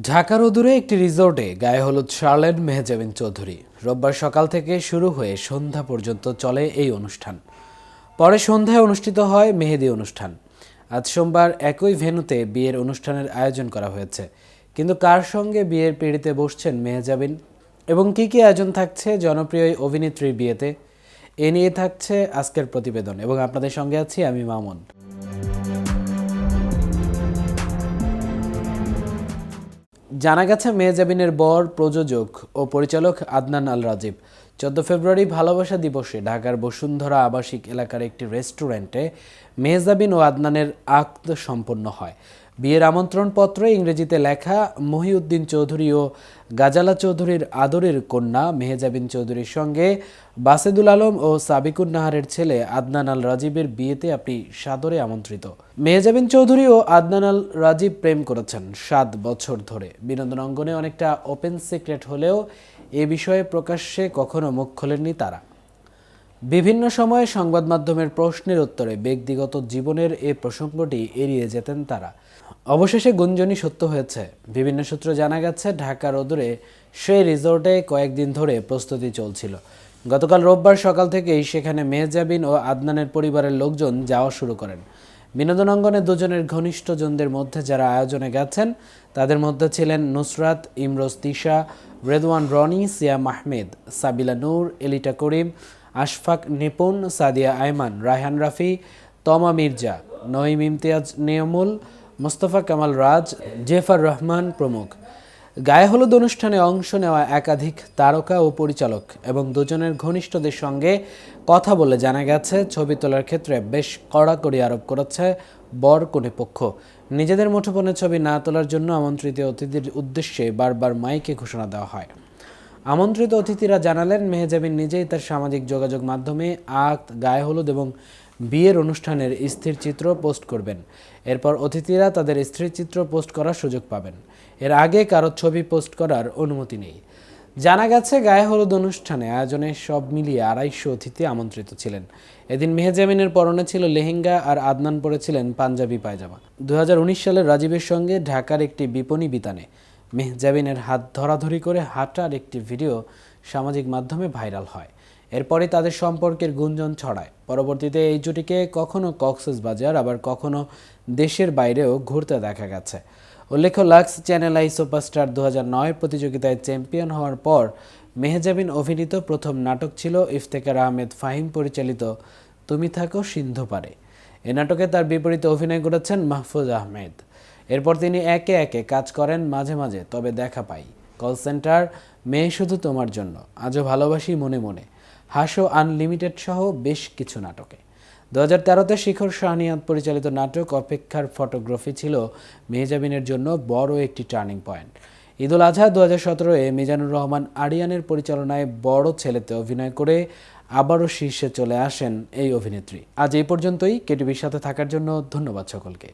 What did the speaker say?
ঢাকার অদূরে একটি রিসোর্টে গায়ে হলুদ শার্লেন মেহজাবিন চৌধুরী। রোববার সকাল থেকে শুরু হয়ে সন্ধ্যা পর্যন্ত চলে এই অনুষ্ঠান। পরে সন্ধ্যায় অনুষ্ঠিত হয় মেহেদি অনুষ্ঠান। আজ সোমবার একই ভেন্যুতে বিয়ের অনুষ্ঠানের আয়োজন করা হয়েছে। কিন্তু কার সঙ্গে বিয়ের পিড়িতে বসছেন মেহজাবিন এবং কি কি আয়োজন থাকছে জনপ্রিয় এই অভিনেত্রীর বিয়েতে, এ নিয়ে থাকছে আজকের প্রতিবেদন। এবং আপনাদের সঙ্গে আছি আমি মামুন। জানা গেছে মেহজাবিনের বর প্রযোজক ও পরিচালক আদনান আল রাজীব চোদ্দ ফেব্রুয়ারি ভালোবাসা দিবসে ঢাকার বসুন্ধরা আবাসিক এলাকার একটি রেস্টুরেন্টে মেহজাবিন ও আদনানের আক্ত সম্পন্ন হয়। বিয়ের আমন্ত্রণপত্রে ইংরেজিতে লেখা মহিউদ্দিন চৌধুরী ও গাজালা চৌধুরীর আদরের কন্যা মেহজাবিন চৌধুরীর সঙ্গে বাসেদুল আলম ও সাবিকুন নাহারের ছেলে আদনান আল রাজীবের বিয়েতে আপনি সাদরে আমন্ত্রিত। মেহজাবিন চৌধুরী ও আদনান আল রাজীব প্রেম করেছেন সাত বছর ধরে। বিনোদন অঙ্গনে অনেকটা ওপেন সিক্রেট হলেও এ বিষয়ে প্রকাশ্যে কখনো মুখ খোলেননি তারা। বিভিন্ন সময়ে সংবাদ মাধ্যমের প্রশ্নের উত্তরে ব্যক্তিগত জীবনের এ প্রসঙ্গটি এড়িয়ে যেতেন তারা। অবশেষে গুঞ্জনই সত্য হয়েছে। বিভিন্ন সূত্র জানা গেছে, ঢাকার অদূরে সেই রিসোর্টে কয়েকদিন ধরে প্রস্তুতি চলছিল। গতকাল রোববার সকাল থেকেই সেখানে মেহজাবিন ও আদনানের পরিবারের লোকজন যাওয়া শুরু করেন। বিনোদন অঙ্গনে দুজনের ঘনিষ্ঠজনদের মধ্যে যারা আয়োজনে গেছেন, তাদের মধ্যে ছিলেন নুসরাত, ইমরোজ তিশা, রেদওয়ান রনি সিয়া মাহমেদ সাবিলা নূর, এলিটা করিম আশফাক নিপুন সাদিয়া আয়মান, রায়হান রাফি, তমা মির্জা, নঈম ইমতিয়াজ, নিয়মুল, মোস্তফা কামাল রাজ, জেফার রহমান প্রমুখ। গায়ে হলুদ অনুষ্ঠানে অংশ নেওয়া একাধিক তারকা ও পরিচালক এবং দুজনের ঘনিষ্ঠদের সঙ্গে কথা বলে জানা গেছে, ছবি তোলার ক্ষেত্রে বেশ কড়াকড়ি আরোপ করেছে বর কনে নিজেদের মুঠোফোনে ছবি না তোলার জন্য আমন্ত্রিত অতিথির উদ্দেশ্যে বারবার মাইকে ঘোষণা দেওয়া হয়। আমন্ত্রিত অতিথিরা জানালেন, মেহজাবিন নিজেই তার সামাজিক যোগাযোগ মাধ্যমে আক্ত গায়ে হলুদ এবং বিয়ের অনুষ্ঠানের স্থির চিত্র পোস্ট করবেন। এরপর অতিথিরা তাদের স্থির চিত্র পোস্ট করার সুযোগ পাবেন। এর আগে কারও ছবি পোস্ট করার অনুমতি নেই। জানা গেছে, গায়ে হলুদ অনুষ্ঠানে আয়োজনে সব মিলিয়ে আড়াইশো অতিথি আমন্ত্রিত ছিলেন। এদিন মেহেজামিনের পরনে ছিল লেহেঙ্গা আর আদনান পরেছিলেন পাঞ্জাবি পায়জামা। উনিশ সালের রাজীবের সঙ্গে ঢাকার একটি বিপণী বিতানে মেহজাবিনের হাত ধরাধরি করে হাঁটার একটি ভিডিও সামাজিক মাধ্যমে ভাইরাল হয়। এরপরে তাদের সম্পর্কের গুঞ্জন ছড়ায়। পরবর্তীতে এই জুটিকে কখনো কক্সেস বাজার আবার কখনো দেশের বাইরেও ঘুরতে দেখা গেছে। উল্লেখ্য, লাক্স চ্যানেল আই সুপারস্টার দু প্রতিযোগিতায় চ্যাম্পিয়ন হওয়ার পর মেহজাবিন অভিনীত প্রথম নাটক ছিল ইফতেকার আহমেদ ফাহিম, পরিচালিত তুমি থাকো সিন্ধু পারে এ নাটকে তার বিপরীতে অভিনয় করেছেন মাহফুজ আহমেদ। এরপর তিনি একে একে কাজ করেন মাঝে মাঝে, তবে দেখা পাই। কল সেন্টার মেয়ে শুধু তোমার জন্য, আজও ভালোবাসি মনে মনে। হাসো আনলিমিটেড সহ বেশ কিছু নাটকে। দু হাজার তেরোতে শিখর শাহনিয়াদ পরিচালিত নাটক অপেক্ষার ফটোগ্রাফি ছিল মেহজাবিনের জন্য বড় একটি টার্নিং পয়েন্ট। ঈদুল আজহা দু হাজার সতেরোয় মিজানুর রহমান আরিয়ানের পরিচালনায় বড় ছেলেতে অভিনয় করে আবারও শীর্ষে চলে আসেন এই অভিনেত্রী। আজ এই পর্যন্তই। কেটিভির সাথে থাকার জন্য ধন্যবাদ সকলকে।